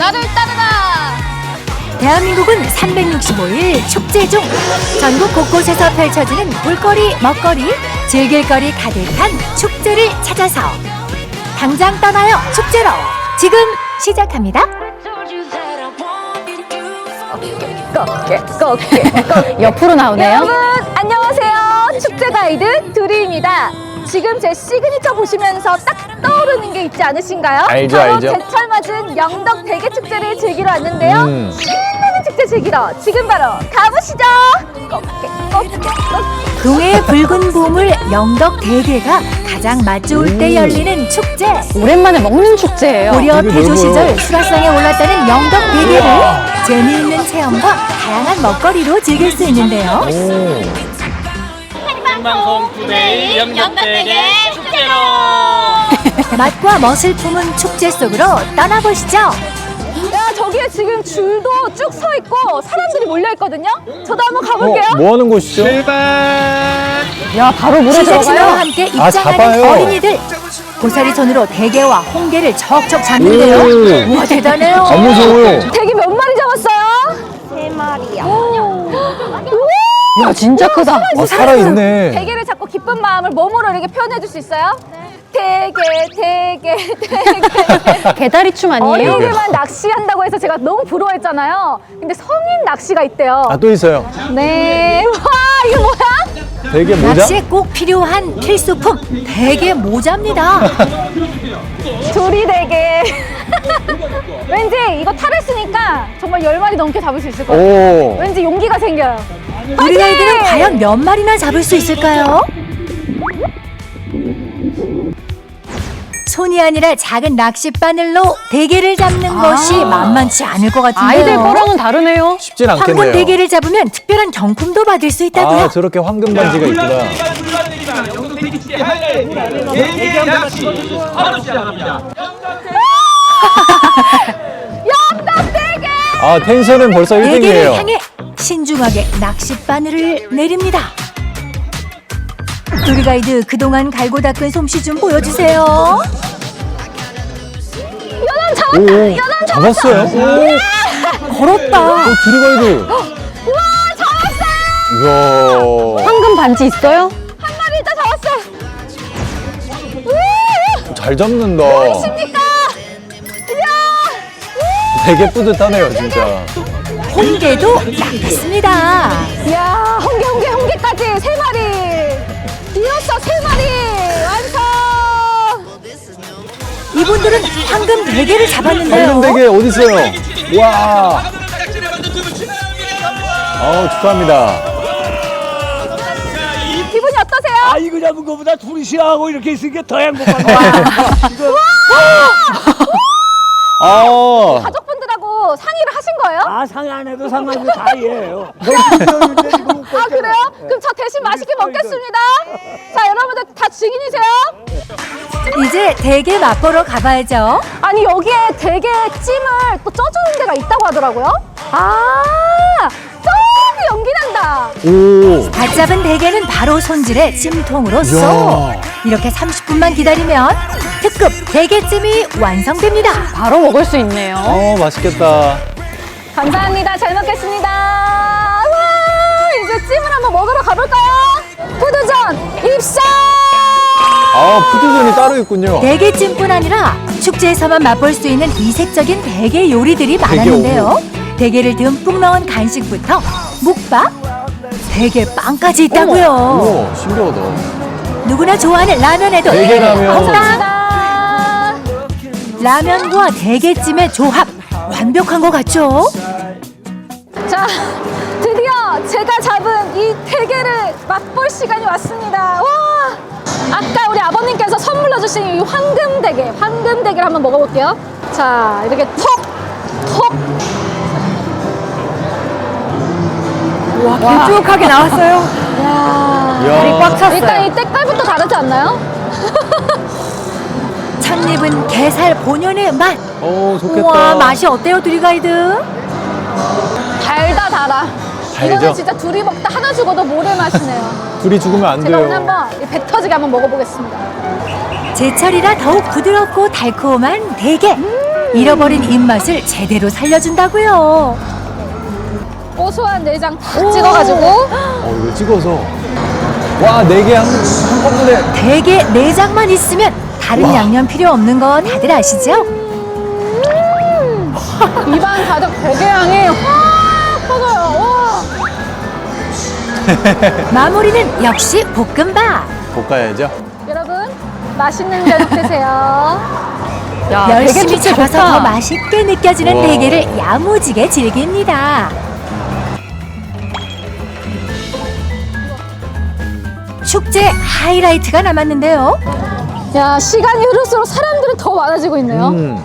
나를 따르라. 대한민국은 365일 축제 중 전국 곳곳에서 펼쳐지는 볼거리, 먹거리, 즐길거리 가득한 축제를 찾아서 당장 떠나요 축제로 지금 시작합니다. 옆으로 나오네요. 여러분 안녕하세요. 축제 가이드 두리입니다. 지금 제 시그니처 보시면서 딱 떠오르는 게 있지 않으신가요? 알죠, 바로 알죠. 제철 맞은 영덕 대게 축제를 즐기러 왔는데요. 음. 신나는 축제 즐기러 지금 바로 가보시죠. 꺾게. 동해의 붉은 보물 영덕 대게가 가장 맛 좋을 때 열리는 축제. 오랜만에 먹는 축제예요. 고려 되게 태조. 시절 수라상에 올랐다는 영덕 대게를 재미있는 체험과 다양한 먹거리로 즐길 수 있는데요. 오. 생방송 투데이 영덕대게 축제로 맛과 멋을 품은 축제 속으로 떠나보시죠. 야 저기에 지금 줄도 쭉 서 있고 사람들이 몰려 있거든요. 저도 한번 가볼게요. 어, 뭐 하는 곳이죠? 야, 바로 물에 들어가요. 함께 아, 입장하는 잡아요. 어린이들. 고사리 손으로 대게와 홍게를 척척 잡는데요. 오. 우와 대단해요. 안 무서워요. 대게 몇 마리 잡았어요? 세 마리요. 야, 진짜 크다. 아, 살아있네. 대게를 잡고 기쁜 마음을 몸으로 이렇게 표현해 줄 수 있어요? 대게, 대게, 대게. 개다리춤 아니에요? 어린이들만 낚시한다고 해서 제가 너무 부러워했잖아요. 근데 성인 낚시가 있대요. 아, 또 있어요. 네. 와, 이거 뭐야? 되게 모자? 낚시에 꼭 필요한 필수품 대게 모자입니다. 조리 대게. 왠지 이거 탈을 쓰니까 정말 열 마리 넘게 잡을 수 있을 것 같아요. 오. 왠지 용기가 생겨요. 우리! 아이들은 과연 몇 마리나 잡을 수 있을까요? 손이 아니라 작은 낚싯바늘로 대게를 잡는 것이 만만치 않을 것 같은데요. 아이들 거랑은 다르네요. 쉽진 황금 않겠네요. 대게를 잡으면 특별한 경품도 받을 수 있다고요. 아, 저렇게 황금 반지가 있구나. 대게 낚시 바로 시작합니다 아, 텐션은 벌써 대게를 1등이에요. 향해 신중하게 낚싯바늘을 내립니다. 우리 가이드 그동안 갈고 닦은 솜씨 좀 보여주세요. 오, 잡았어요. 걸었다. 어, 들어가야도. 우와, 잡았어요. 이야. 황금 반지 있어요? 한 마리 일단 잡았어요. 우! 잘 잡는다. 십니까? 이야! 되게 뿌듯하네요, 진짜. 홍게도 낚았습니다. 이야, 홍게, 홍게, 홍게까지 세 마리. 이어서 세 마리. 완성! 이분들은 황금 대게를 잡았는데요. 황금 대게 어디 있어요? 와. 어, 축하합니다. 기분이 어떠세요? 아 이거 잡은 거보다 둘이 시하고 이렇게 있으니까 더 행복한 거야. 아. 가족 상의를 하신 거예요? 아 상의 안 해도 상관이 다 이해해요. 뭐 아, 그래요? 그럼 저 대신 맛있게 먹겠습니다. 자, 여러분들 다 증인이세요? 이제 대게 맛보러 가봐야죠. 아니, 여기에 되게 찜을 또 쪄주는 데가 있다고 하더라고요. 아, 저기 연기 난다. 오. 갓 잡은 대게는 바로 손질해 찜통으로 쏙. 이렇게 30분만 기다리면 특급 대게찜이 완성됩니다. 바로 먹을 수 있네요. 어, 맛있겠다. 감사합니다. 잘 먹겠습니다. 와, 이제 찜을 한번 먹으러 가볼까요? 푸드전 입성! 아, 푸드존이 따로 있군요. 대게찜뿐 아니라 축제에서만 맛볼 수 있는 이색적인 대게 요리들이 많았는데요. 대게를 듬뿍 넣은 간식부터 묵밥, 대게 빵까지 있다고요. 오, 신기하다. 누구나 좋아하는 라면에도 대게라면. 라면과 대게찜의 조합 완벽한 것 같죠? 자, 드디어 제가 잡은 이 대게를 맛볼 시간이 왔습니다. 와! 아까 우리 아버님께서 선물로 주신 이 황금 대게, 황금 대게를 한번 먹어볼게요. 자, 이렇게 톡! 톡! 길쭉하게 나왔어요. 야 다리 꽉 찼어요. 일단 이 다르지 않나요? 첫입은 게살 본연의 맛. 오, 좋겠다. 우와 맛이 어때요 두리가이드? 달다 달아. 달죠? 이거는 진짜 둘이 먹다 하나 죽어도 모래 맛이네요. 둘이 죽으면 안 제가 오늘 돼요. 한번 이배 터지게 한번 먹어보겠습니다. 제철이라 더욱 부드럽고 달콤한 대게. 잃어버린 입맛을 제대로 살려준다고요. 고소한 내장 탁 찍어가지고 어, 이거 찍어서. 와, 네 개 한, 한꺼번에. 대게 내장만 있으면 다른 와. 양념 필요 없는 거 다들 아시죠? 입안 가득 대게 향이 확 퍼져요. 와. 마무리는 역시 볶음밥. 볶아야죠. 여러분 맛있는 저녁 되세요. 열심히 잡아서 좋다. 더 맛있게 느껴지는 와. 대게를 야무지게 즐깁니다. 축제 하이라이트가 남았는데요. 야 시간이 흐를수록 사람들은 더 많아지고 있네요. 음.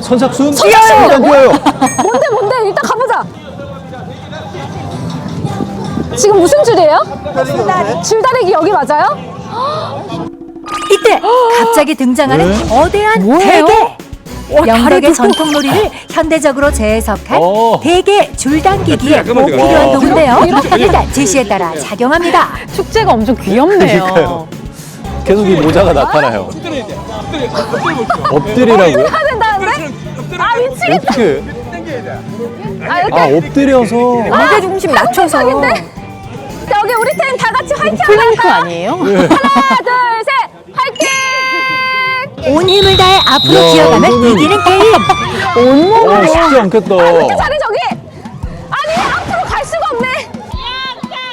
선착순? 선착순! 뛰어요! 뛰어요! 뭔데 뭔데 일단 가보자. 지금 무슨 줄이에요? 줄다리기 여기 맞아요? 이때 갑자기 등장하는 네? 거대한? 대게. 영덕의 다리도- 전통놀이를 현대적으로 재해석한 어. 대게 줄당기기에 꼭 필요한 와. 도구인데요. 이렇게? 일단 제시에 따라 작용합니다. 축제가 엄청 귀엽네요. 계속 이 모자가 나타나요. 엎드리라고요? 해야 된다는데? 아 미치겠다. 어떻게? 아 이렇게 아, 엎드려서. 무게 중심 낮춰서. 자, 여기 우리 팀 다 같이 화이팅 플랭크 할까요? 아니에요? 하나 둘 셋! 온 힘을 다해 앞으로 야, 기어가면 이거는- 이기는 게임. 어, 쉽지 않겠다. 잘해 저기. 아니 앞으로 갈 수가 없네.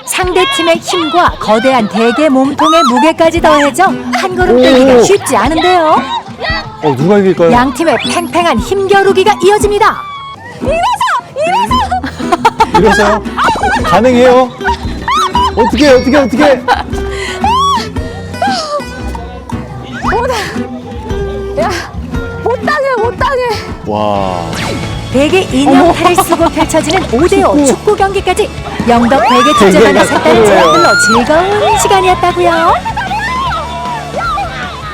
상대 팀의 힘과 거대한 대게 몸통의 무게까지 더해져 한 걸음 뛰기가 오. 쉽지 않은데요. 어, 누가 이길까요? 양 팀의 팽팽한 힘겨루기가 이어집니다. 이러세요? 가능해요? 어떻게, 어떻게, 어떻게? 와. 대게 인형 탈을 쓰고 펼쳐지는 5대5 축구 경기까지 영덕 대게 축제만의 색다른. 체험들로 즐거운 시간이었다고요.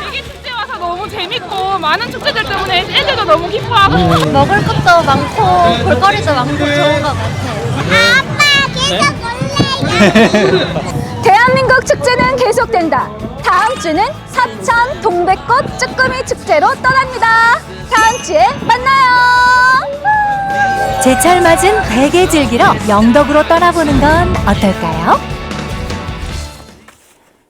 되게 축제 와서 너무 재밌고 많은 축제들 때문에 애들도 너무 기뻐하고 먹을 것도 많고 볼거리도 많고 좋은 것 같아요. 아빠 계속 볼래요. 대한민국 축제는 계속된다. 다음 주는 사천 동백꽃 쭈꾸미 축제로 떠납니다. 다음 주에 만나요. 제철 맞은 대게 즐기러 영덕으로 떠나보는 건 어떨까요?